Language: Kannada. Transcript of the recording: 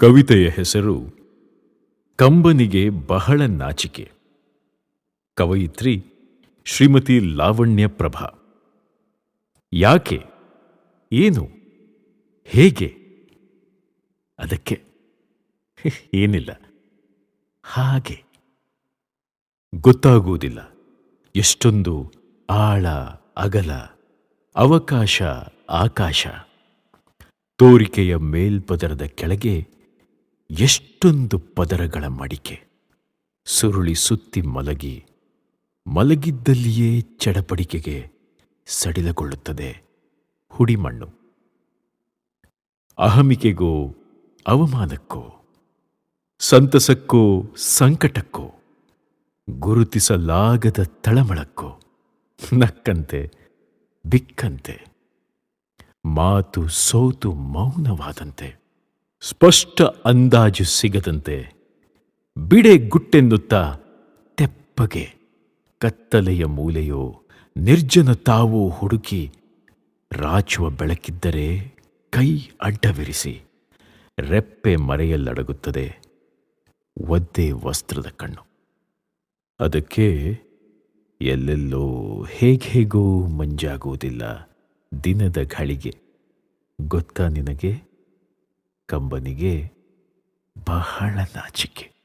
ಕವಿತೆಯ ಹೆಸರು ಕಂಬನಿಗೆ ಬಹಳ ನಾಚಿಕೆ. ಕವಯಿತ್ರಿ ಶ್ರೀಮತಿ ಲಾವಣ್ಯ ಪ್ರಭಾ. ಯಾಕೆ? ಏನು? ಹೇಗೆ? ಅದಕ್ಕೆ ಏನಿಲ್ಲ. ಹಾಗೆ. ಗೊತ್ತಾಗುವುದಿಲ್ಲ. ಎಷ್ಟೊಂದು ಆಳ, ಅಗಲ, ಅವಕಾಶ, ಆಕಾಶ. ತೋರಿಕೆಯ ಮೇಲ್ಪದರದ ಕೆಳಗೆ ಎಷ್ಟೊಂದು ಪದರಗಳ ಮಡಿಕೆ. ಸುರುಳಿ ಸುತ್ತಿ ಮಲಗಿ, ಮಲಗಿದ್ದಲ್ಲಿಯೇ ಚಡಪಡಿಕೆಗೆ ಸಡಿಲಗೊಳ್ಳುತ್ತದೆ ಹುಡಿಮಣ್ಣು. ಅಹಮಿಕೆಗೋ, ಅವಮಾನಕ್ಕೋ, ಸಂತಸಕ್ಕೋ, ಸಂಕಟಕ್ಕೋ, ಗುರುತಿಸಲಾಗದ ತಳಮಳಕ್ಕೋ, ನಕ್ಕಂತೆ, ಬಿಕ್ಕಂತೆ, ಮಾತು ಸೋತು ಮೌನವಾದಂತೆ. ಸ್ಪಷ್ಟ ಅಂದಾಜು ಸಿಗದಂತೆ ಬಿಡೆ ಗುಟ್ಟೆನ್ನುತ್ತ ತೆಪ್ಪಗೆ ಕತ್ತಲೆಯ ಮೂಲೆಯೋ ನಿರ್ಜನ ತಾವೋ ಹುಡುಕಿ ರಾಚುವ ಬೆಳಕಿದ್ದರೆ ಕೈ ಅಡ್ಡವಿರಿಸಿ ರೆಪ್ಪೆ ಮರೆಯಲ್ಲಡಗುತ್ತದೆ ಒದ್ದೆ ವಸ್ತ್ರದ ಕಣ್ಣು. ಅದಕ್ಕೆ ಎಲ್ಲೆಲ್ಲೋ ಹೇಗೇಗೋ ಮಂಜಾಗುವುದಿಲ್ಲ ದಿನದ ಘಳಿಗೆ ಗೊತ್ತಾ ನಿನಗೆ? ಕಂಬನಿಗೆ ಬಹಳ ನಾಚಿಕೆ.